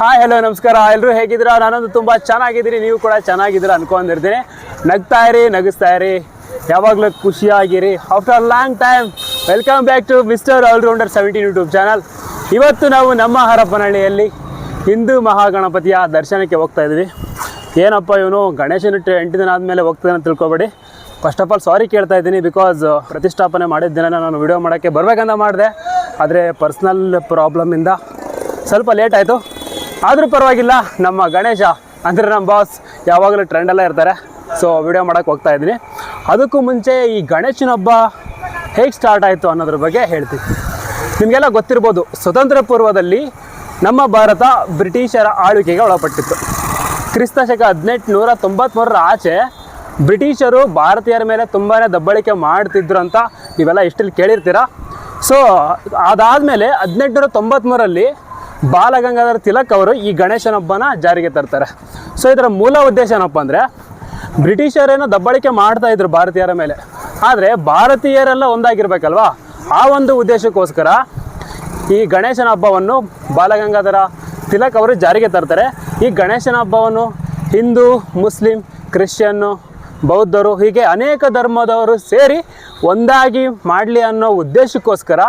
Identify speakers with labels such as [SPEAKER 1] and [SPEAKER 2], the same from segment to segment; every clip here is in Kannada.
[SPEAKER 1] ಹಾಯ್ ಹಲೋ ನಮಸ್ಕಾರ. ಎಲ್ಲರೂ ಹೇಗಿದ್ದೀರಾ? ನಾನೊಂದು ತುಂಬ ಚೆನ್ನಾಗಿದ್ದೀನಿ. ನೀವು ಕೂಡ ಚೆನ್ನಾಗಿದ್ದೀರಾ ಅನ್ಕೊಂಡಿರ್ತೀನಿ. ನಗ್ತಾ ಇರಿ, ನಗಿಸ್ತಾ ಇರಿ. ಯಾವಾಗಲೂ ಖುಷಿಯಾಗಿರಿ. After long time welcome back to mister allrounder seventeen YouTube channel ಇವತ್ತು ನಾವು ನಮ್ಮ ಹರಪನಹಳ್ಳಿಯಲ್ಲಿ ಹಿಂದೂ ಮಹಾಗಣಪತಿಯ ದರ್ಶನಕ್ಕೆ ಹೋಗ್ತಾ ಇದ್ವಿ ಏನಪ್ಪ ಇವನು? ಗಣೇಶನ ಎಂಟು ದಿನ ಆದಮೇಲೆ ಹೋಗ್ತಾನೆ ಅಂತ ತಿಳ್ಕೊಬೇಡಿ. ಫಸ್ಟ್ ಆಫ್ ಆಲ್ ಸಾರಿ ಕೇಳ್ತಾ ಇದ್ದೀನಿ ಬಿಕಾಸ್ ಪ್ರತಿಷ್ಠಾಪನೆ ಮಾಡಿದ ದಿನ ನಾನು ವಿಡಿಯೋ ಮಾಡೋಕ್ಕೆ ಬರಬೇಕಂತ ಮಾಡಿದೆ. ಆದರೆ ಪರ್ಸ್ನಲ್ ಪ್ರಾಬ್ಲಮಿಂದ ಸ್ವಲ್ಪ ಲೇಟ್ ಆಯಿತು. ಆದರೂ ಪರವಾಗಿಲ್ಲ, ನಮ್ಮ ಗಣೇಶ ಅಂದರೆ ನಮ್ಮ ಬಾಸ್ ಯಾವಾಗಲೂ ಟ್ರೆಂಡೆಲ್ಲ ಇರ್ತಾರೆ. ಸೊ ವಿಡಿಯೋ ಮಾಡೋಕ್ಕೆ ಹೋಗ್ತಾ ಇದ್ದೀನಿ. ಅದಕ್ಕೂ ಮುಂಚೆ ಈ ಗಣೇಶನ ಹಬ್ಬ ಹೇಗೆ ಸ್ಟಾರ್ಟ್ ಆಯಿತು ಅನ್ನೋದ್ರ ಬಗ್ಗೆ ಹೇಳ್ತೀನಿ. ನಿಮಗೆಲ್ಲ ಗೊತ್ತಿರ್ಬೋದು, ಸ್ವತಂತ್ರ ಪೂರ್ವದಲ್ಲಿ ನಮ್ಮ ಭಾರತ ಬ್ರಿಟಿಷರ ಆಳ್ವಿಕೆಗೆ ಒಳಪಟ್ಟಿತ್ತು. ಕ್ರಿಸ್ತ ಶಕ ಹದಿನೆಂಟು ನೂರ ತೊಂಬತ್ತ್ಮೂರರ ಆಚೆ ಬ್ರಿಟಿಷರು ಭಾರತೀಯರ ಮೇಲೆ ತುಂಬಾ ದಬ್ಬಳಿಕೆ ಮಾಡ್ತಿದ್ರು ಅಂತ ನೀವೆಲ್ಲ ಇಷ್ಟಲ್ಲಿ ಕೇಳಿರ್ತೀರ? ಸೊ ಅದಾದಮೇಲೆ ಹದಿನೆಂಟುನೂರ ತೊಂಬತ್ತ್ಮೂರರಲ್ಲಿ ಬಾಲಗಂಗಾಧರ ತಿಲಕ್ ಅವರು ಈ ಗಣೇಶನ ಹಬ್ಬನ ಜಾರಿಗೆ ತರ್ತಾರೆ. ಸೊ ಇದರ ಮೂಲ ಉದ್ದೇಶ ಏನಪ್ಪ ಅಂದರೆ ಬ್ರಿಟಿಷರೇನೋ ದಬ್ಬಳಿಕೆ ಮಾಡ್ತಾ ಇದ್ರು ಭಾರತೀಯರ ಮೇಲೆ. ಆದರೆ ಭಾರತೀಯರೆಲ್ಲ ಒಂದಾಗಿರ್ಬೇಕಲ್ವಾ? ಆ ಒಂದು ಉದ್ದೇಶಕ್ಕೋಸ್ಕರ ಈ ಗಣೇಶನ ಹಬ್ಬವನ್ನು ಬಾಲಗಂಗಾಧರ ತಿಲಕ್ ಅವರು ಜಾರಿಗೆ ತರ್ತಾರೆ. ಈ ಗಣೇಶನ ಹಬ್ಬವನ್ನು ಹಿಂದೂ, ಮುಸ್ಲಿಂ ಕ್ರಿಶ್ಚಿಯನ್ನು ಬೌದ್ಧರು ಹೀಗೆ ಅನೇಕ ಧರ್ಮದವರು ಸೇರಿ ಒಂದಾಗಿ ಮಾಡಲಿ ಅನ್ನೋ ಉದ್ದೇಶಕ್ಕೋಸ್ಕರ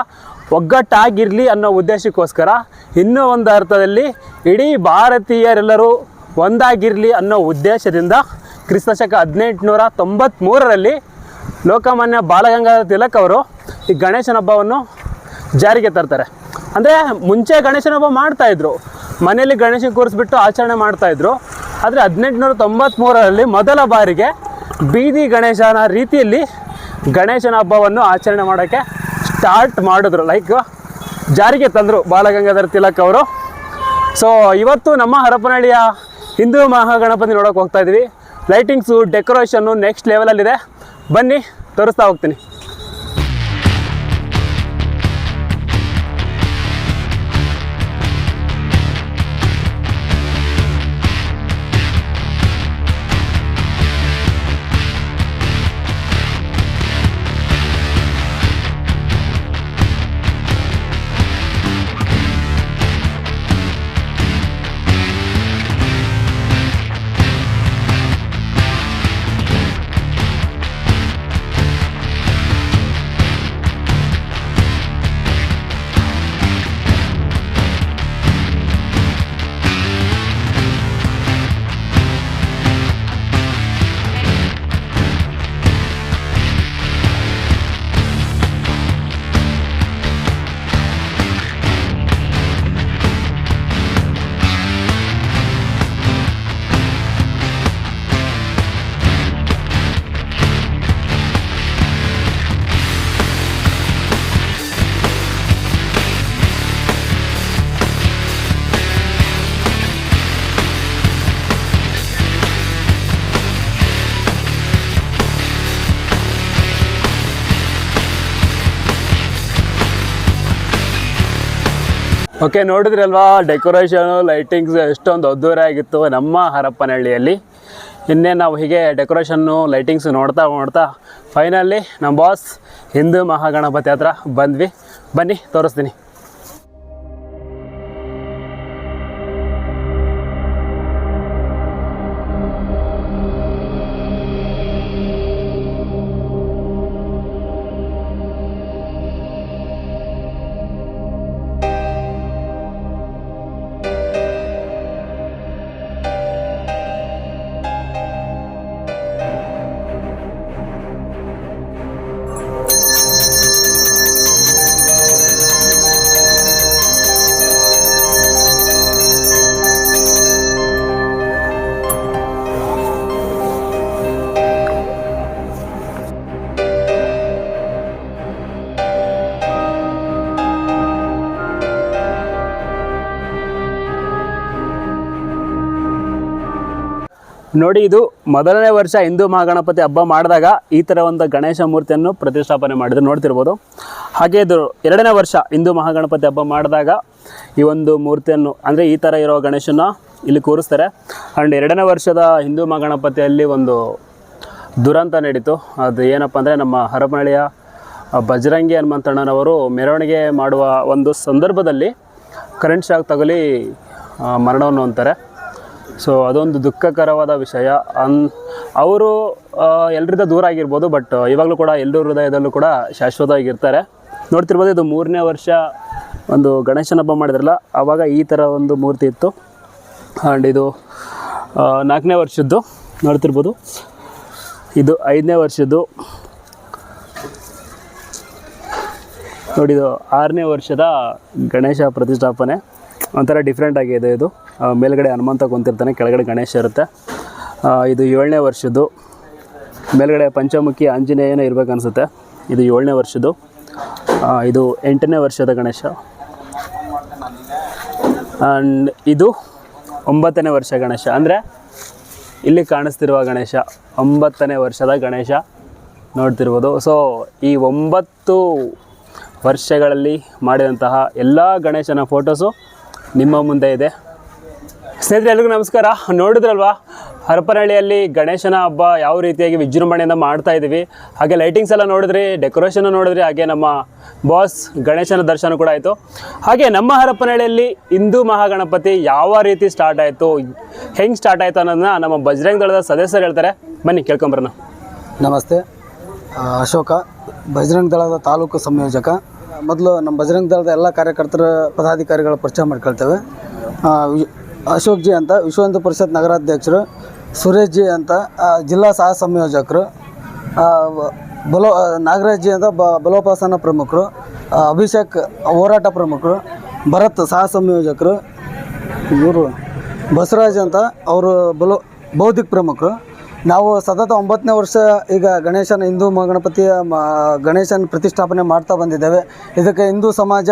[SPEAKER 1] ಒಗ್ಗಟ್ಟಾಗಿರಲಿ ಅನ್ನೋ ಉದ್ದೇಶಕ್ಕೋಸ್ಕರ ಇನ್ನೂ ಒಂದು ಅರ್ಥದಲ್ಲಿ ಇಡೀ ಭಾರತೀಯರೆಲ್ಲರೂ ಒಂದಾಗಿರಲಿ ಅನ್ನೋ ಉದ್ದೇಶದಿಂದ ಕ್ರಿಸ್ತಶಕ ಹದಿನೆಂಟುನೂರ ತೊಂಬತ್ತ್ಮೂರರಲ್ಲಿ ಲೋಕಮಾನ್ಯ ಬಾಲಗಂಗಾಧರ ತಿಲಕ್ ಅವರು ಈ ಗಣೇಶನ ಹಬ್ಬವನ್ನು ಜಾರಿಗೆ ತರ್ತಾರೆ. ಅಂದರೆ ಮುಂಚೆ ಗಣೇಶನ ಹಬ್ಬ ಮಾಡ್ತಾಯಿದ್ರು ಮನೆಯಲ್ಲಿ ಗಣೇಶನ ಕೂರಿಸ್ಬಿಟ್ಟು ಆಚರಣೆ ಮಾಡ್ತಾಯಿದ್ರು ಆದರೆ ಹದಿನೆಂಟುನೂರ ತೊಂಬತ್ತ್ಮೂರರಲ್ಲಿ ಮೊದಲ ಬಾರಿಗೆ ಬೀದಿ ಗಣೇಶನ ರೀತಿಯಲ್ಲಿ ಗಣೇಶನ ಹಬ್ಬವನ್ನು ಆಚರಣೆ ಮಾಡೋಕ್ಕೆ ಸ್ಟಾರ್ಟ್ ಮಾಡಿದ್ರು. ಲೈಕ್ ಜಾರಿಗೆ ತಂದರು ಬಾಲಗಂಗಾಧರ ತಿಲಕ್ ಅವರು. ಸೊ ಇವತ್ತು ನಮ್ಮ ಹರಪನಹಳ್ಳಿಯ ಹಿಂದೂ ಮಹಾಗಣಪತಿ ನೋಡೋಕೆ ಹೋಗ್ತಾ ಇದ್ದೀವಿ ಲೈಟಿಂಗ್ಸು ಡೆಕೋರೇಷನ್ನು ನೆಕ್ಸ್ಟ್ ಲೆವೆಲಲ್ಲಿದೆ ಬನ್ನಿ, ತೋರಿಸ್ತಾ ಹೋಗ್ತೀನಿ. ಓಕೆ, ನೋಡಿದ್ರಲ್ವಾ? ಡೆಕೋರೇಷನು ಲೈಟಿಂಗ್ಸ್ ಎಷ್ಟೊಂದು ಅದ್ದೂರಿ ಆಗಿತ್ತು ನಮ್ಮ ಹರಪ್ಪನಹಳ್ಳಿಯಲ್ಲಿ ಇನ್ನೇ ನಾವು ಹೀಗೆ ಡೆಕೋರೇಷನ್ನು ಲೈಟಿಂಗ್ಸ್ ನೋಡ್ತಾ ನೋಡ್ತಾ ಫೈನಲಿ ನಮ್ಮ ಬಾಸ್ ಹಿಂದೂ ಮಹಾಗಣಪತಿ ಹತ್ರ ಬಂದ್ವಿ. ಬನ್ನಿ, ತೋರಿಸ್ತೀನಿ. ನೋಡಿ, ಇದು ಮೊದಲನೇ ವರ್ಷ ಹಿಂದೂ ಮಹಾಗಣಪತಿ ಹಬ್ಬ ಮಾಡಿದಾಗ ಈ ಥರ ಒಂದು ಗಣೇಶ ಮೂರ್ತಿಯನ್ನು ಪ್ರತಿಷ್ಠಾಪನೆ ಮಾಡಿದ್ರು. ನೋಡ್ತಿರ್ಬೋದು. ಹಾಗೆ ಇದು ಎರಡನೇ ವರ್ಷ ಹಿಂದೂ ಮಹಾಗಣಪತಿ ಹಬ್ಬ ಮಾಡಿದಾಗ ಈ ಒಂದು ಮೂರ್ತಿಯನ್ನು, ಅಂದರೆ ಈ ಥರ ಇರೋ ಗಣೇಶನ ಇಲ್ಲಿ ಕೂರಿಸ್ತಾರೆ. ಆ್ಯಂಡ್ ಎರಡನೇ ವರ್ಷದ ಹಿಂದೂ ಮಹಾಗಣಪತಿಯಲ್ಲಿ ಒಂದು ದುರಂತ ನಡೀತು. ಅದು ಏನಪ್ಪ ಅಂದರೆ ನಮ್ಮ ಹರಪನಹಳ್ಳಿಯ ಬಜರಂಗಿ ಹನುಮಂತಣ್ಣನವರು ಮೆರವಣಿಗೆ ಮಾಡುವ ಒಂದು ಸಂದರ್ಭದಲ್ಲಿ ಕರೆಂಟ್ ಶಾಕ್ ತಗುಲಿ ಮರಣವನ್ನು ಅಂತಾರೆ ಸೊ ಅದೊಂದು ದುಃಖಕರವಾದ ವಿಷಯ. ಅನ್, ಅವರು ಎಲ್ಲರಿಂದ ದೂರ ಆಗಿರ್ಬೋದು ಬಟ್ ಇವಾಗಲೂ ಕೂಡ ಎಲ್ಲರ ಹೃದಯದಲ್ಲೂ ಕೂಡ ಶಾಶ್ವತವಾಗಿರ್ತಾರೆ. ನೋಡ್ತಿರ್ಬೋದು, ಇದು ಮೂರನೇ ವರ್ಷ ಒಂದು ಗಣೇಶನ ಹಬ್ಬ ಮಾಡಿದ್ರಲ್ಲ ಆವಾಗ ಈ ಥರ ಒಂದು ಮೂರ್ತಿ ಇತ್ತು. ಆ್ಯಂಡ್ ಇದು ನಾಲ್ಕನೇ ವರ್ಷದ್ದು, ನೋಡ್ತಿರ್ಬೋದು. ಇದು ಐದನೇ ವರ್ಷದ್ದು. ನೋಡಿದು ಆರನೇ ವರ್ಷದ ಗಣೇಶ ಪ್ರತಿಷ್ಠಾಪನೆ. ಒಂಥರ ಡಿಫ್ರೆಂಟ್ ಆಗಿದೆ ಇದು. ಮೇಲ್ಗಡೆ ಹನುಮಂತ ಕುಂತಿರ್ತಾನೆ, ಕೆಳಗಡೆ ಗಣೇಶ ಇರುತ್ತೆ. ಇದು ಏಳನೇ ವರ್ಷದ್ದು. ಮೇಲ್ಗಡೆ ಪಂಚಮುಖಿ ಆಂಜನೇಯನೇ ಇರಬೇಕು ಅನಿಸುತ್ತೆ ಇದು ಏಳನೇ ವರ್ಷದ್ದು. ಇದು ಎಂಟನೇ ವರ್ಷದ ಗಣೇಶ. ಆ್ಯಂಡ್ ಇದು ಒಂಬತ್ತನೇ ವರ್ಷ ಗಣೇಶ. ಅಂದರೆ ಇಲ್ಲಿ ಕಾಣಿಸ್ತಿರುವ ಗಣೇಶ, ಒಂಬತ್ತನೇ ವರ್ಷದ ಗಣೇಶ ನೋಡ್ತಿರ್ಬೋದು. ಸೊ ಈ ಒಂಬತ್ತು ವರ್ಷಗಳಲ್ಲಿ ಮಾಡಿದಂತಹ ಎಲ್ಲ ಗಣೇಶನ ಫೋಟೋಸು ನಿಮ್ಮ ಮುಂದೆ ಇದೆ. ಸ್ನೇಹಿತರೆ, ಎಲ್ರಿಗೂ ನಮಸ್ಕಾರ. ನೋಡಿದ್ರಲ್ವಾ, ಹರಪನಹಳ್ಳಿಯಲ್ಲಿ ಗಣೇಶನ ಹಬ್ಬ ಯಾವ ರೀತಿಯಾಗಿ ವಿಜೃಂಭಣೆಯಿಂದ ಮಾಡ್ತಾ ಇದ್ದೀವಿ ಹಾಗೆ ಲೈಟಿಂಗ್ಸ್ ಎಲ್ಲ ನೋಡಿದ್ರಿ ಡೆಕೋರೇಷನ್ ನೋಡಿದ್ರಿ, ಹಾಗೆ ನಮ್ಮ ಬಾಸ್ ಗಣೇಶನ ದರ್ಶನ ಕೂಡ ಆಯಿತು. ಹಾಗೆ ನಮ್ಮ ಹರಪನಹಳ್ಳಿಯಲ್ಲಿ ಹಿಂದೂ ಮಹಾಗಣಪತಿ ಯಾವ ರೀತಿ ಸ್ಟಾರ್ಟ್ ಆಯಿತು, ಹೆಂಗೆ ಸ್ಟಾರ್ಟ್ ಆಯಿತು ಅನ್ನೋದನ್ನ ನಮ್ಮ ಬಜರಂಗ್ ದಳದ ಸದಸ್ಯರು ಹೇಳ್ತಾರೆ. ಬನ್ನಿ ಕೇಳ್ಕೊಂಬರೋಣ
[SPEAKER 2] ನಮಸ್ತೆ. ಅಶೋಕ, ಬಜರಂಗ್ ದಳದ ತಾಲೂಕು ಸಂಯೋಜಕ. ಮೊದಲು ನಮ್ಮ ಬಜರಂಗ್ ದಳದ ಎಲ್ಲ ಕಾರ್ಯಕರ್ತರ ಪದಾಧಿಕಾರಿಗಳ ಪರಿಚಯ ಮಾಡ್ಕೊಳ್ತೇವೆ. ಅಶೋಕ್ ಜಿ ಅಂತ ವಿಶ್ವ ಹಿಂದೂ ಪರಿಷತ್ ನಗರಾಧ್ಯಕ್ಷರು, ಸುರೇಶ್ ಜಿ ಅಂತ ಜಿಲ್ಲಾ ಸಹ ಸಂಯೋಜಕರು ಬಲೋ ನಾಗರಾಜ್ ಜಿ ಅಂತ ಬಲೋಪಾಸನ ಪ್ರಮುಖರು ಅಭಿಷೇಕ್ ಹೋರಾಟ ಪ್ರಮುಖರು, ಭರತ್ ಸಹ ಸಂಯೋಜಕರು, ಇವರು ಬಸವರಾಜ್ ಅಂತ, ಅವರು ಬಲೋ, ಬೌದ್ಧಿಕ ಪ್ರಮುಖರು. ನಾವು ಸತತ ಒಂಬತ್ತನೇ ವರ್ಷ ಈಗ ಗಣೇಶನ ಹಿಂದೂ ಗಣಪತಿಯ ಮ- ಗಣೇಶನ ಪ್ರತಿಷ್ಠಾಪನೆ ಮಾಡ್ತಾ ಬಂದಿದ್ದೇವೆ. ಇದಕ್ಕೆ ಹಿಂದೂ ಸಮಾಜ,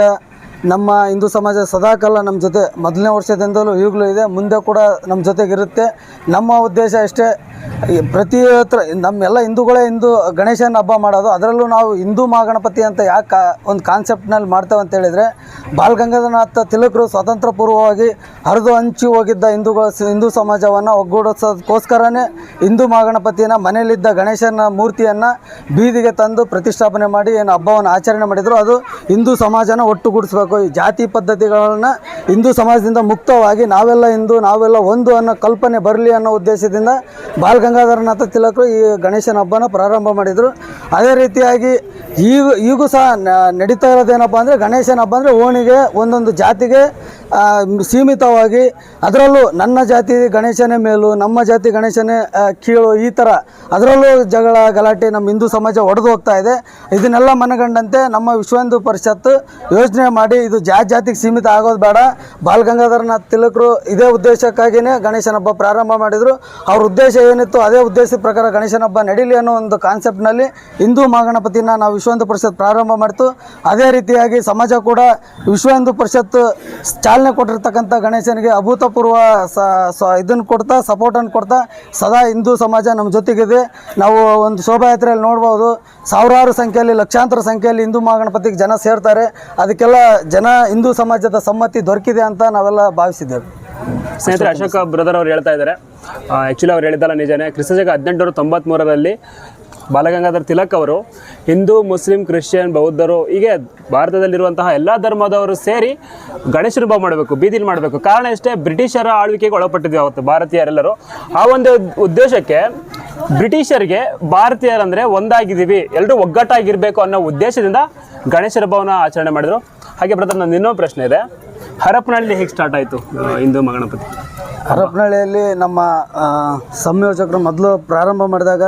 [SPEAKER 2] ನಮ್ಮ ಹಿಂದೂ ಸಮಾಜ ಸದಾಕಾಲ ನಮ್ಮ ಜೊತೆ, ಮೊದಲನೇ ವರ್ಷದಿಂದಲೂ ಈಗಲೂ ಇದೆ, ಮುಂದೆ ಕೂಡ ನಮ್ಮ ಜೊತೆಗಿರುತ್ತೆ. ನಮ್ಮ ಉದ್ದೇಶ ಅಷ್ಟೇ ಪ್ರತಿ ಹತ್ರ ನಮ್ಮೆಲ್ಲ ಹಿಂದೂಗಳೇ ಹಿಂದೂ ಗಣೇಶನ ಹಬ್ಬ ಮಾಡೋದು. ಅದರಲ್ಲೂ ನಾವು ಹಿಂದೂ ಮಹಾಗಣಪತಿ ಅಂತ ಯಾಕೆ ಒಂದು ಕಾನ್ಸೆಪ್ಟ್ನಲ್ಲಿ ಮಾಡ್ತೇವೆ ಅಂತ ಹೇಳಿದರೆ ಬಾಲ್ ಗಂಗಾಧರನಾಥ ತಿಲಕರು ಸ್ವಾತಂತ್ರ್ಯ ಪೂರ್ವವಾಗಿ ಹರಿದು ಹಂಚಿ ಹೋಗಿದ್ದ ಹಿಂದೂಗಳ ಹಿಂದೂ ಸಮಾಜವನ್ನು ಒಗ್ಗೂಡಿಸೋದಕ್ಕೋಸ್ಕರನೇ ಹಿಂದೂ ಮಹಾಗಣಪತಿನ ಮನೆಯಲ್ಲಿದ್ದ ಗಣೇಶನ ಮೂರ್ತಿಯನ್ನು ಬೀದಿಗೆ ತಂದು ಪ್ರತಿಷ್ಠಾಪನೆ ಮಾಡಿ ಏನು ಹಬ್ಬವನ್ನು ಆಚರಣೆ ಮಾಡಿದರು. ಅದು ಹಿಂದೂ ಸಮಾಜನ ಒಟ್ಟುಗೂಡಿಸ್ಬೇಕು. ಈ ಜಾತಿ ಪದ್ಧತಿಗಳನ್ನು ಹಿಂದೂ ಸಮಾಜದಿಂದ ಮುಕ್ತವಾಗಿ ನಾವೆಲ್ಲ ಹಿಂದೂ, ನಾವೆಲ್ಲ ಒಂದು ಅನ್ನೋ ಕಲ್ಪನೆ ಬರಲಿ ಅನ್ನೋ ಉದ್ದೇಶದಿಂದ ಬಾಲ್ ಗಂಗಾಧರನಾಥ ತಿಲಕರು ಈ ಗಣೇಶನ ಹಬ್ಬನ ಪ್ರಾರಂಭ ಮಾಡಿದರು. ಅದೇ ರೀತಿಯಾಗಿ ಈಗ ಈಗೂ ಸಹ ನಡೀತಾ ಇರೋದೇನಪ್ಪ ಅಂದರೆ ಗಣೇಶನ ಹಬ್ಬ ಅಂದರೆ ಓಣಿಗೆ ಒಂದೊಂದು ಜಾತಿಗೆ ಸೀಮಿತವಾಗಿ ಅದರಲ್ಲೂ ನನ್ನ ಜಾತಿ ಗಣೇಶನೇ ಮೇಲು, ನಮ್ಮ ಜಾತಿ ಗಣೇಶನೇ ಕೀಳು ಈ ಥರ ಅದರಲ್ಲೂ ಜಗಳ, ಗಲಾಟೆ ನಮ್ಮ ಹಿಂದೂ ಸಮಾಜ ಒಡೆದು ಹೋಗ್ತಾ ಇದೆ. ಇದನ್ನೆಲ್ಲ ಮನಗಂಡಂತೆ ನಮ್ಮ ವಿಶ್ವ ಹಿಂದೂ ಪರಿಷತ್ ಯೋಚನೆ ಮಾಡಿ ಇದು ಜಾತಿ ಜಾತಿಗೆ ಸೀಮಿತ ಆಗೋದು ಬೇಡ. ಬಾಲ್ ಗಂಗಾಧರನಾಥ್ ತಿಲಕರು ಇದೇ ಉದ್ದೇಶಕ್ಕಾಗಿಯೇ ಗಣೇಶನ ಹಬ್ಬ ಪ್ರಾರಂಭ ಮಾಡಿದರು. ಅವ್ರ ಉದ್ದೇಶ ಏನಿತ್ತು, ಅದೇ ಉದ್ದೇಶದ ಪ್ರಕಾರ ಗಣೇಶನ ಹಬ್ಬ ನಡೀಲಿ ಅನ್ನೋ ಒಂದು ಕಾನ್ಸೆಪ್ಟ್ನಲ್ಲಿ ಹಿಂದೂ ಮಹಾಗಣಪತಿನ ನಾವು ವಿಶ್ವ ಹಿಂದೂ ಪರಿಷತ್ ಪ್ರಾರಂಭ ಮಾಡ್ತು. ಅದೇ ರೀತಿಯಾಗಿ ಸಮಾಜ ಕೂಡ ವಿಶ್ವ ಹಿಂದೂ ಪರಿಷತ್ ಚಾಲನೆ ಕೊಟ್ಟಿರ್ತಕ್ಕಂಥ ಗಣೇಶನಿಗೆ ಅಭೂತಪೂರ್ವ ಸ ಇದನ್ನು ಕೊಡ್ತಾ ಸಪೋರ್ಟನ್ನು ಕೊಡ್ತಾ ಸದಾ ಹಿಂದೂ ಸಮಾಜ ನಮ್ಮ ಜೊತೆಗಿದೆ. ನಾವು ಒಂದು ಶೋಭಾಯಾತ್ರೆಯಲ್ಲಿ ನೋಡ್ಬೋದು, ಸಾವಿರಾರು ಸಂಖ್ಯೆಯಲ್ಲಿ, ಲಕ್ಷಾಂತರ ಸಂಖ್ಯೆಯಲ್ಲಿ ಹಿಂದೂ ಮಹಾಗಣಪತಿಗೆ ಜನ ಸೇರ್ತಾರೆ. ಅದಕ್ಕೆಲ್ಲ ಜನ ಹಿಂದೂ ಸಮಾಜದ ಸಮ್ಮತಿ ದೊರಕಿದೆ ಅಂತ ನಾವೆಲ್ಲ ಭಾವಿಸಿದ್ದೇವೆ.
[SPEAKER 1] ಸ್ನೇಹಿತರೆ, ಅಶೋಕ್ ಬ್ರದರ್ ಅವ್ರು ಹೇಳ್ತಾ ಇದ್ದಾರೆ. ಆ್ಯಕ್ಚುಲಿ ಅವ್ರು ಹೇಳಿದ್ದಲ್ಲ ನಿಜನೇ. ಕ್ರಿಸ್ತಜಗ ಹದಿನೆಂಟುನೂರ ತೊಂಬತ್ತ್ಮೂರರಲ್ಲಿ ಬಾಲಗಂಗಾಧರ್ ತಿಲಕ್ ಅವರು ಹಿಂದೂ, ಮುಸ್ಲಿಂ, ಕ್ರಿಶ್ಚಿಯನ್, ಬೌದ್ಧರು, ಹೀಗೆ ಭಾರತದಲ್ಲಿರುವಂತಹ ಎಲ್ಲ ಧರ್ಮದವರು ಸೇರಿ ಗಣೇಶನ ಹಬ್ಬ ಮಾಡಬೇಕು, ಬೀದಿಲಿ ಮಾಡಬೇಕು. ಕಾರಣ ಇಷ್ಟೇ ಬ್ರಿಟಿಷರ ಆಳ್ವಿಕೆಗೆ ಒಳಪಟ್ಟಿದ್ವಿ ಅವತ್ತು ಭಾರತೀಯರೆಲ್ಲರೂ. ಆ ಒಂದು ಉದ್ದೇಶಕ್ಕೆ ಬ್ರಿಟಿಷರಿಗೆ ಭಾರತೀಯರಂದರೆ ಒಂದಾಗಿದ್ದೀವಿ ಎಲ್ಲರೂ ಒಗ್ಗಟ್ಟಾಗಿರಬೇಕು ಅನ್ನೋ ಉದ್ದೇಶದಿಂದ ಗಣೇಶನ ಹಬ್ಬವನ್ನು ಆಚರಣೆ ಮಾಡಿದರು. ಹಾಗೆ ಬ್ರದರ್ ನನ್ನ ಇನ್ನೊಂದು ಪ್ರಶ್ನೆ ಇದೆ. ಹರಪನಹಳ್ಳಿ ಹೇಗೆ ಸ್ಟಾರ್ಟ್ ಆಯಿತು ಹಿಂದೂ ಮಗಣಪತಿ?
[SPEAKER 2] ಹರಪನಹಳ್ಳಿಯಲ್ಲಿ ನಮ್ಮ ಸಂಯೋಜಕರು ಮೊದಲು ಪ್ರಾರಂಭ ಮಾಡಿದಾಗ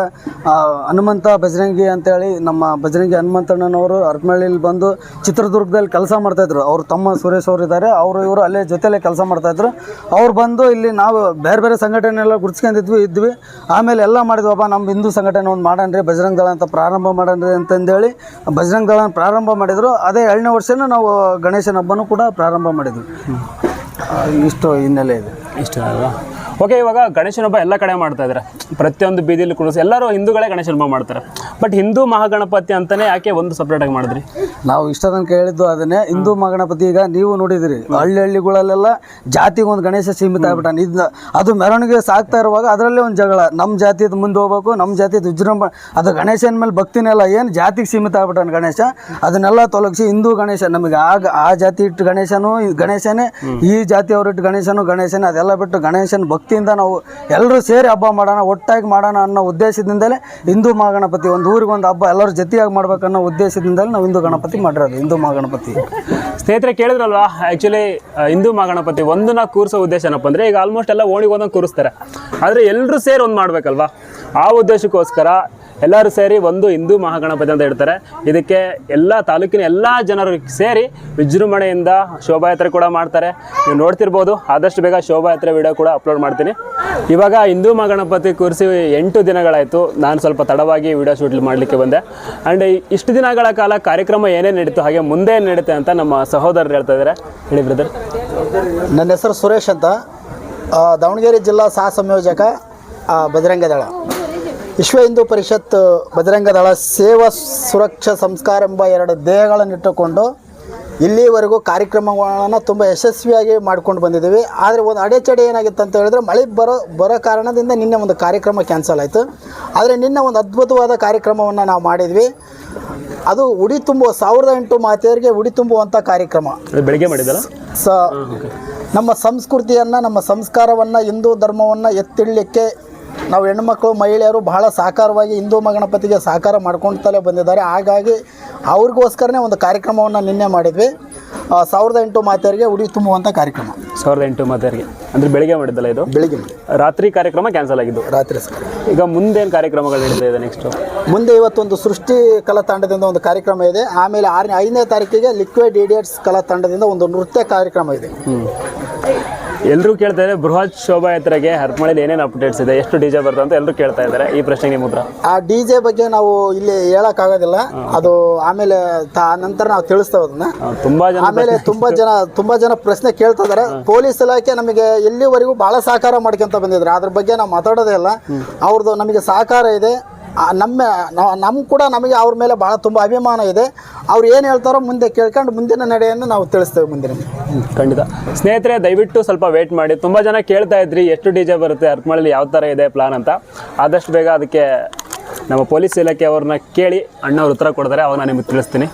[SPEAKER 2] ಹನುಮಂತ ಬಜರಂಗಿ ಅಂತೇಳಿ ನಮ್ಮ ಬಜರಂಗಿ ಹನುಮಂತಣ್ಣನವರು ಹರಪನಹಳ್ಳಿಯಲ್ಲಿ ಬಂದು ಚಿತ್ರದುರ್ಗದಲ್ಲಿ ಕೆಲಸ ಮಾಡ್ತಾಯಿದ್ರು ಅವರು ತಮ್ಮ ಸುರೇಶ್ ಅವರು ಇದ್ದಾರೆ. ಅವರು ಇವರು ಅಲ್ಲೇ ಜೊತೆಯಲ್ಲೇ ಕೆಲಸ ಮಾಡ್ತಾಯಿದ್ರು ಅವ್ರು ಬಂದು ಇಲ್ಲಿ ನಾವು ಬೇರೆ ಬೇರೆ ಸಂಘಟನೆ ಎಲ್ಲ ಗುಡ್ಸ್ಕೊಂಡಿದ್ವಿ ಇದ್ವಿ. ಆಮೇಲೆ ಎಲ್ಲ ಮಾಡಿದ್ವಪ್ಪ ನಮ್ಮ ಹಿಂದೂ ಸಂಘಟನೆ ಒಂದು ಮಾಡೋಣ್ರಿ ಬಜರಂಗ ದಳ ಅಂತ ಪ್ರಾರಂಭ ಮಾಡೋಣ್ರಿ ಅಂತಂದೇಳಿ ಬಜರಂಗ ದಳ ಪ್ರಾರಂಭ ಮಾಡಿದರು. ಅದೇ ಎರಡನೇ ವರ್ಷನೂ ನಾವು ಗಣೇಶನ ಹಬ್ಬನೂ ಕೂಡ ಪ್ರಾರಂಭ ಮಾಡಿದ್ವಿ ಇಷ್ಟು ಹಿನ್ನೆಲೆ ಇದೆ.
[SPEAKER 1] ಇಷ್ಟ ಅಲ್ವಾ? ಓಕೆ ಇವಾಗ ಗಣೇಶನ ಹಬ್ಬ ಎಲ್ಲ ಕಡೆ ಮಾಡ್ತಾ ಇದ್ದಾರೆ ಪ್ರತಿಯೊಂದು ಬೀದಿಲಿ ಕುಡಿಸಿ ಎಲ್ಲರೂ ಹಿಂದೂಗಳೇ ಗಣೇಶನ ಹಬ್ಬ ಮಾಡ್ತಾರೆ. ಬಟ್ ಹಿಂದೂ ಮಹಾಗಣಪತಿ ಅಂತಾನೆ ಯಾಕೆ ಒಂದು ಸಪ್ರೇಟ್ ಆಗಿ ಮಾಡಿದ್ರಿ?
[SPEAKER 2] ನಾವು ಇಷ್ಟ ತನಕ ಹೇಳಿದ್ದು ಅದನ್ನೇ ಹಿಂದೂ ಮಹಾಗಣಪತಿ ಈಗ ನೀವು ನೋಡಿದಿರಿ ಹಳ್ಳಿ ಹಳ್ಳಿಗಳಲ್ಲೆಲ್ಲ ಜಾತಿಗೆ ಒಂದು ಗಣೇಶ ಸೀಮಿತ ಆಗ್ಬಿಟ್ಟಾನೆ. ಇದು ಅದು ಮೆರವಣಿಗೆ ಸಾಕ್ತಾ ಇರುವಾಗ ಅದರಲ್ಲೇ ಒಂದು ಜಗಳ. ನಮ್ಮ ಜಾತಿದು ಮುಂದೆ ಹೋಗ್ಬೇಕು ನಮ್ಮ ಜಾತಿದು ವಿಜೃಂಭ ಅದು ಗಣೇಶನ ಮೇಲೆ ಭಕ್ತಿನೆಲ್ಲ ಏನು ಜಾತಿಗೆ ಸೀಮಿತ ಆಗ್ಬಿಟ್ಟಾನೆ ಗಣೇಶ? ಅದನ್ನೆಲ್ಲ ತೊಲಗಿಸಿ ಹಿಂದೂ ಗಣೇಶ ನಮಗೆ ಆಗ ಆ ಜಾತಿ ಇಟ್ಟು ಗಣೇಶನು ಗಣೇಶನೇ ಈ ಜಾತಿಯವರು ಇಟ್ಟು ಗಣೇಶನು ಗಣೇಶನೇ ಅದೆಲ್ಲ ಬಿಟ್ಟು ಗಣೇಶನ ಭಕ್ತಿಯಿಂದ ನಾವು ಎಲ್ಲರೂ ಸೇರಿ ಹಬ್ಬ ಮಾಡೋಣ, ಒಟ್ಟಾಗಿ ಮಾಡೋಣ ಅನ್ನೋ ಉದ್ದೇಶದಿಂದಲೇ ಹಿಂದೂ ಮಹಾಗಣಪತಿ, ಒಂದು ಊರಿಗೆ ಒಂದು ಹಬ್ಬ ಎಲ್ಲರೂ ಜೊತೆಯಾಗಿ ಮಾಡ್ಬೇಕನ್ನೋ ಉದ್ದೇಶದಿಂದಲೇ ನಾವು ಹಿಂದೂ ಗಣಪತಿ ಮಾಡಿರೋದು, ಹಿಂದೂ ಮಹಾಗಣಪತಿ.
[SPEAKER 1] ಸ್ನೇಹಿತರೆ, ಕೇಳಿದ್ರಲ್ವಾ? ಆ್ಯಕ್ಚುಲಿ ಹಿಂದೂ ಮಹಾಗಣಪತಿ ಒಂದನ್ನ ಕೂರಿಸೋ ಉದ್ದೇಶ ಏನಪ್ಪ ಅಂದರೆ, ಈಗ ಆಲ್ಮೋಸ್ಟ್ ಎಲ್ಲ ಓಣಿಗೆ ಒಂದೊಂದು ಕೂರಿಸ್ತಾರೆ. ಆದರೆ ಎಲ್ಲರೂ ಸೇರಿ ಒಂದು ಮಾಡಬೇಕಲ್ವಾ? ಆ ಉದ್ದೇಶಕ್ಕೋಸ್ಕರ ಎಲ್ಲರೂ ಸೇರಿ ಒಂದು ಹಿಂದೂ ಮಹಾಗಣಪತಿ ಅಂತ ಇಡ್ತಾರೆ ಇದಕ್ಕೆ ಎಲ್ಲ ತಾಲೂಕಿನ ಎಲ್ಲ ಜನರು ಸೇರಿ ವಿಜೃಂಭಣೆಯಿಂದ ಶೋಭಾಯಾತ್ರೆ ಕೂಡ ಮಾಡ್ತಾರೆ. ನೀವು ನೋಡ್ತಿರ್ಬೋದು, ಆದಷ್ಟು ಬೇಗ ಶೋಭಾಯಾತ್ರೆ ವಿಡಿಯೋ ಕೂಡ ಅಪ್ಲೋಡ್ ಮಾಡ್ತೀನಿ. ಇವಾಗ ಹಿಂದೂ ಮಹಾಗಣಪತಿ ಕೂರಿಸಿ ಎಂಟು ದಿನಗಳಾಯಿತು. ನಾನು ಸ್ವಲ್ಪ ತಡವಾಗಿ ವಿಡಿಯೋ ಶೂಟ್ ಮಾಡಲಿಕ್ಕೆ ಬಂದೆ. ಆ್ಯಂಡ್ ಇಷ್ಟು ದಿನಗಳ ಕಾಲ ಕಾರ್ಯಕ್ರಮ ಏನೇನು ನಡೀತು, ಹಾಗೆ ಮುಂದೆ ಏನು ನಡೀತೆ ಅಂತ ನಮ್ಮ ಸಹೋದರರು ಹೇಳ್ತಾ ಇದ್ದಾರೆ ಹೇಳಿ ಬ್ರದರ್
[SPEAKER 3] ನನ್ನ ಹೆಸರು ಸುರೇಶ್ ಅಂತ. ದಾವಣಗೆರೆ ಜಿಲ್ಲಾ ಸಹ ಸಂಯೋಜಕ ಬಜರಂಗದಳ ಬಜರಂಗ ದಳ ವಿಶ್ವ ಹಿಂದೂ ಪರಿಷತ್ ಬಜರಂಗದಳ ಸೇವಾ ಸುರಕ್ಷಾ ಸಂಸ್ಕಾರ ಎಂಬ ಎರಡು ದೇಹಗಳನ್ನಿಟ್ಟುಕೊಂಡು ಇಲ್ಲಿವರೆಗೂ ಕಾರ್ಯಕ್ರಮಗಳನ್ನು ತುಂಬ ಯಶಸ್ವಿಯಾಗಿ ಮಾಡ್ಕೊಂಡು ಬಂದಿದ್ದೀವಿ. ಆದರೆ ಒಂದು ಅಡೆಚಡೆ ಏನಾಗಿತ್ತು ಅಂತ ಹೇಳಿದ್ರೆ ಮಳೆ ಬರೋ ಬರೋ ಕಾರಣದಿಂದ ನಿನ್ನೆ ಒಂದು ಕಾರ್ಯಕ್ರಮ ಕ್ಯಾನ್ಸಲ್ ಆಯಿತು. ಆದರೆ ನಿನ್ನೆ ಒಂದು ಅದ್ಭುತವಾದ ಕಾರ್ಯಕ್ರಮವನ್ನು ನಾವು ಮಾಡಿದ್ವಿ. ಅದು ಉಡಿ ತುಂಬುವ ಸಾವಿರದ ಎಂಟು ಮಾತೆಯರಿಗೆ ಉಡಿ ತುಂಬುವಂಥ ಕಾರ್ಯಕ್ರಮ.
[SPEAKER 1] ಬೆಳಿಗ್ಗೆ ಮಾಡಿದ್ದಲ್ಲ?
[SPEAKER 3] ಸ ನಮ್ಮ ಸಂಸ್ಕೃತಿಯನ್ನು ನಮ್ಮ ಸಂಸ್ಕಾರವನ್ನು ಹಿಂದೂ ಧರ್ಮವನ್ನು ಎತ್ತಿಡಲಿಕ್ಕೆ ನಾವು ಹೆಣ್ಮಕ್ಳು ಮಹಿಳೆಯರು ಬಹಳ ಸಾಕಾರವಾಗಿ ಹಿಂದೂ ಮಗಣಪತಿಗೆ ಸಹಕಾರ ಮಾಡ್ಕೊಳ್ತಲೇ ಬಂದಿದ್ದಾರೆ. ಹಾಗಾಗಿ ಅವ್ರಿಗೋಸ್ಕರನೇ ಒಂದು ಕಾರ್ಯಕ್ರಮವನ್ನು ನಿನ್ನೆ ಮಾಡಿದ್ವಿ. ಸಾವಿರದ ಎಂಟು ಮಾತೆಯರಿಗೆ ಉಡಿ ತುಂಬುವಂಥ ಕಾರ್ಯಕ್ರಮ.
[SPEAKER 1] ಸಾವಿರದ ಎಂಟು ಮಾತೆಯರಿಗೆ. ಅಂದರೆ ಬೆಳಿಗ್ಗೆ ಮಾಡಿದ್ದಲ್ಲ ಇದು?
[SPEAKER 3] ಬೆಳಿಗ್ಗೆ
[SPEAKER 1] ರಾತ್ರಿ ಕಾರ್ಯಕ್ರಮ ಕ್ಯಾನ್ಸಲ್ ಆಗಿದ್ದು?
[SPEAKER 3] ರಾತ್ರಿ ಸರ್
[SPEAKER 1] ಈಗ ಮುಂದೇನು ಕಾರ್ಯಕ್ರಮಗಳು ನಡೀತಾ ಇದೆ ನೆಕ್ಸ್ಟು
[SPEAKER 3] ಮುಂದೆ ಇವತ್ತೊಂದು ಸೃಷ್ಟಿ ಕಲಾ ತಂಡದಿಂದ ಒಂದು ಕಾರ್ಯಕ್ರಮ ಇದೆ. ಆಮೇಲೆ ಆರನೇ ಐದನೇ ತಾರೀಕಿಗೆ ಲಿಕ್ವಿಡ್ ಇಡಿಯಟ್ಸ್ ಕಲಾ ತಂಡದಿಂದ ಒಂದು ನೃತ್ಯ ಕಾರ್ಯಕ್ರಮ ಇದೆ.
[SPEAKER 1] ಎಲ್ಲರೂ ಕೇಳ್ತಾ ಇದ್ದಾರೆ. ಬೃಹತ್ ಶೋಭಾಯಾತ್ರೆಗೆ ಹರಪನಹಳ್ಳಿಲಿ ಏನೇನು ಅಪ್ಡೇಟ್ಸ್ ಇದೆ? ಎಷ್ಟು ಡಿ ಜೆ ಬರ್ತದೆ ಅಂತ ಎಲ್ಲರೂ ಕೇಳ್ತಾ ಇದ್ದಾರೆ. ಈ ಪ್ರಶ್ನೆ ನಿಮ್ಮ ಹತ್ರ
[SPEAKER 3] ಆ ಡಿ ಜೆ ಬಗ್ಗೆ ನಾವು ಇಲ್ಲಿ ಹೇಳಕ್ಕಾಗೋದಿಲ್ಲ. ಅದು ಆಮೇಲೆ ತಾ ನಂತರ ನಾವು ತಿಳಿಸ್ತೇವೆ ಅದನ್ನ.
[SPEAKER 1] ತುಂಬಾ ಜನ
[SPEAKER 3] ಆಮೇಲೆ ತುಂಬಾ ಜನ ತುಂಬಾ ಜನ ಪ್ರಶ್ನೆ ಕೇಳ್ತಾ ಇದಾರೆ ಪೊಲೀಸ್ ಇಲಾಖೆ ನಮಗೆ ಎಲ್ಲಿವರೆಗೂ ಬಹಳ ಸಹಕಾರ ಮಾಡ್ಕೊಂತ ಬಂದಿದ್ರು ಅದ್ರ ಬಗ್ಗೆ ನಾವು ಮಾತಾಡೋದೇ ಇಲ್ಲ. ಅವ್ರದ್ದು ನಮಗೆ ಸಹಕಾರ ಇದೆ. ನಮ್ಮ ನಾವು- ಕೂಡ ನಮಗೆ ಅವ್ರ ಮೇಲೆ ಬಹಳ ತುಂಬ ಅಭಿಮಾನ ಇದೆ. ಅವ್ರು ಏನು ಹೇಳ್ತಾರೋ ಮುಂದೆ ಕೇಳ್ಕೊಂಡು ಮುಂದಿನ ನಡೆಯನ್ನು ನಾವು ತಿಳಿಸ್ತೇವೆ ಮುಂದಿನ
[SPEAKER 1] ಖಂಡಿತ. ಸ್ನೇಹಿತರೆ, ದಯವಿಟ್ಟು ಸ್ವಲ್ಪ ವೇಟ್ ಮಾಡಿ. ತುಂಬ ಜನ ಕೇಳ್ತಾ ಇದ್ರಿ, ಎಷ್ಟು ಡಿ ಜೆ ಬರುತ್ತೆ ಅರ್ಕಮಳಲ್ಲಿ ಯಾವ ಥರ ಇದೆ ಪ್ಲಾನ್ ಅಂತ. ಆದಷ್ಟು ಬೇಗ ಅದಕ್ಕೆ ನಮ್ಮ ಪೊಲೀಸ್ ಇಲಾಖೆ ಅವ್ರನ್ನ ಕೇಳಿ ಅಣ್ಣವ್ರ ಉತ್ತರ ಕೊಡ್ತಾರೆ ಅವ್ರನ್ನ ನಾನು ನಿಮಗೆ ತಿಳಿಸ್ತೀನಿ.